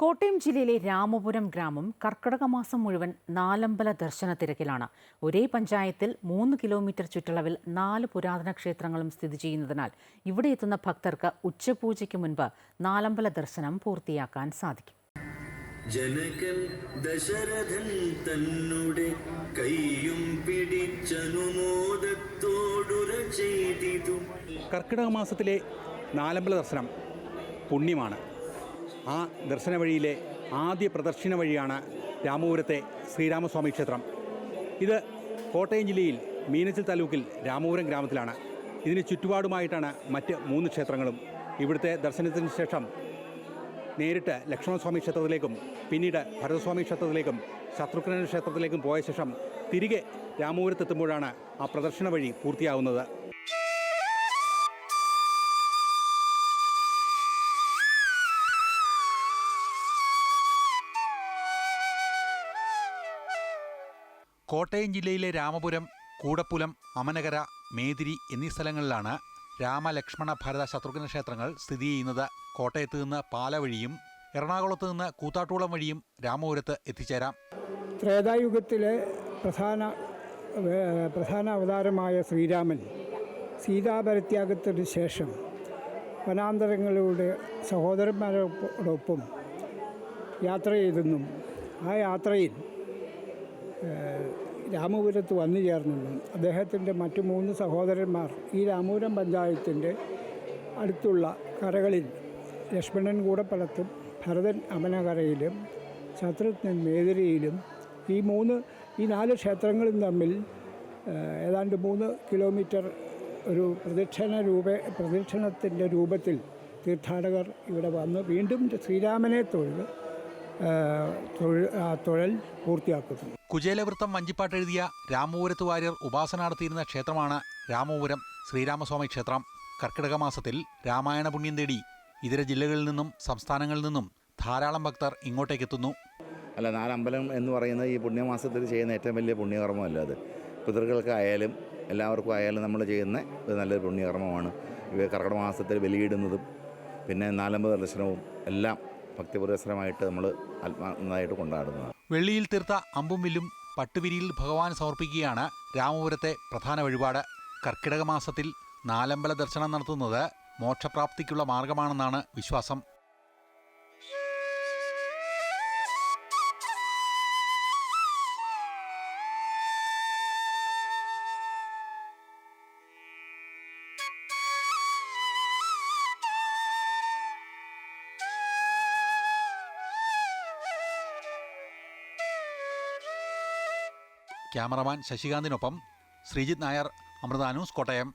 കോട്ടയം ജില്ലയിലെ രാമപുരം ഗ്രാമം കർക്കിടക മാസം മുഴുവൻ നാലമ്പല ദർശന തിരക്കിലാണ്. ഒരേ പഞ്ചായത്തിൽ മൂന്ന് കിലോമീറ്റർ ചുറ്റളവിൽ നാല് പുരാതന ക്ഷേത്രങ്ങളും സ്ഥിതി ചെയ്യുന്നതിനാൽ ഇവിടെ എത്തുന്ന ഭക്തർക്ക് ഉച്ചപൂജയ്ക്ക് മുൻപ് നാലമ്പല ദർശനം പൂർത്തിയാക്കാൻ സാധിക്കും. ജനകൻ ദശരഥൻ തന്നുടെ കൈയും പിടിച്ചനുമോദത്തോടുര ചെയ്തിതു. കർക്കിടക മാസത്തിലെ നാലമ്പല ദർശനം പുണ്യമാണ്. ആ ദർശന വഴിയിലെ ആദ്യ പ്രദർശന വഴിയാണ് രാമപുരത്തെ ശ്രീരാമസ്വാമി ക്ഷേത്രം. ഇത് കോട്ടയം ജില്ലയിൽ മീനച്ചിൽ താലൂക്കിൽ രാമപുരം ഗ്രാമത്തിലാണ്. ഇതിന് ചുറ്റുപാടുമായിട്ടാണ് മറ്റ് മൂന്ന് ക്ഷേത്രങ്ങളും. ഇവിടുത്തെ ദർശനത്തിന് ശേഷം നേരിട്ട് ലക്ഷ്മണസ്വാമി ക്ഷേത്രത്തിലേക്കും പിന്നീട് ഭരതസ്വാമി ക്ഷേത്രത്തിലേക്കും ശത്രുഘ്നൻ ക്ഷേത്രത്തിലേക്കും പോയ ശേഷം തിരികെ രാമപുരത്തെത്തുമ്പോഴാണ് ആ പ്രദർശന വഴി പൂർത്തിയാവുന്നത്. കോട്ടയം ജില്ലയിലെ രാമപുരം കൂടപ്പുലം അമനകര മേതിരി എന്നീ സ്ഥലങ്ങളിലാണ് രാമലക്ഷ്മണ ഭരത ശത്രുഘ്ന ക്ഷേത്രങ്ങൾ സ്ഥിതി ചെയ്യുന്നത്. കോട്ടയത്ത് നിന്ന് പാല വഴിയും എറണാകുളത്ത് നിന്ന് കൂത്താട്ടൂളം വഴിയും രാമപുരത്ത് എത്തിച്ചേരാം. ത്രേതായുഗത്തിലെ പ്രധാന പ്രധാന അവതാരമായ ശ്രീരാമൻ സീതാപരിത്യാഗത്തിന് ശേഷം വനാന്തരങ്ങളിലൂടെ സഹോദരന്മാരോടൊപ്പം യാത്ര ചെയ്തെന്നും ആ യാത്രയിൽ രാമപുരത്ത് വന്നു ചേർന്നെന്നും അദ്ദേഹത്തിന്റെ മറ്റു മൂന്ന് സഹോദരന്മാർ ഈ രാമപുരം പഞ്ചായത്തിന്റെ അടുത്തുള്ള കരകളിൽ ലക്ഷ്മണൻ കൂടപ്പലത്തും ഭരതൻ അമനകരയിലും ശത്രുഘ്നൻ മേതിരിയിലും ഈ മൂന്ന് ഈ നാല് ക്ഷേത്രങ്ങളും തമ്മിൽ ഏതാണ്ട് മൂന്ന് കിലോമീറ്റർ ഒരു പ്രദക്ഷിണ രൂപ പ്രദക്ഷിണത്തിന്റെ രൂപത്തിൽ തീർത്ഥാടകർ ഇവിടെ വന്ന്. വീണ്ടും ശ്രീരാമനെ തൊഴുത് ഏഹ്, തൊഴു ആ തൊഴൽ പൂർത്തിയാക്കുന്നു. കുചേലവൃത്തം വഞ്ചിപ്പാട്ട് എഴുതിയ രാമപുരത്ത് വാര്യർ ഉപാസന നടത്തിയിരുന്ന ക്ഷേത്രമാണ് രാമപുരം ശ്രീരാമസ്വാമി ക്ഷേത്രം. കർക്കിടക മാസത്തിൽ രാമായണ പുണ്യം തേടി ഇതര ജില്ലകളിൽ നിന്നും സംസ്ഥാനങ്ങളിൽ നിന്നും ധാരാളം ഭക്തർ ഇങ്ങോട്ടേക്ക് എത്തുന്നു അല്ല നാലമ്പലം എന്ന് പറയുന്നത് ഈ പുണ്യമാസത്തിൽ ചെയ്യുന്ന ഏറ്റവും വലിയ പുണ്യകർമ്മമല്ല അത്. പിതൃക്കൾക്കായാലും എല്ലാവർക്കും ആയാലും നമ്മൾ ചെയ്യുന്ന ഒരു നല്ലൊരു പുണ്യകർമ്മമാണ്. ഇവ കർക്കിടക മാസത്തിൽ ബലിയിടുന്നതും പിന്നെ നാലമ്പ ദർശനവും എല്ലാം ഭക്തിപുരസ്സരമായിട്ട് നമ്മൾ ആത്മാനായിട്ട് കൊണ്ടാടുന്നത് വെള്ളിയിൽ തീർത്ത അമ്പും വില്ലും പട്ടുവിരിയിൽ ഭഗവാൻ സമർപ്പിക്കുകയാണ് രാമപുരത്തെ പ്രധാന വഴിപാട്. കർക്കിടക മാസത്തിൽ നാലമ്പല ദർശനം നടത്തുന്നത് മോക്ഷപ്രാപ്തിക്കുള്ള മാർഗമാണെന്നാണ് വിശ്വാസം. ക്യാമറമാൻ ശശികാന്തിനൊപ്പം ശ്രീജിത് നായർ അമൃതാനൂസ് കോട്ടയം.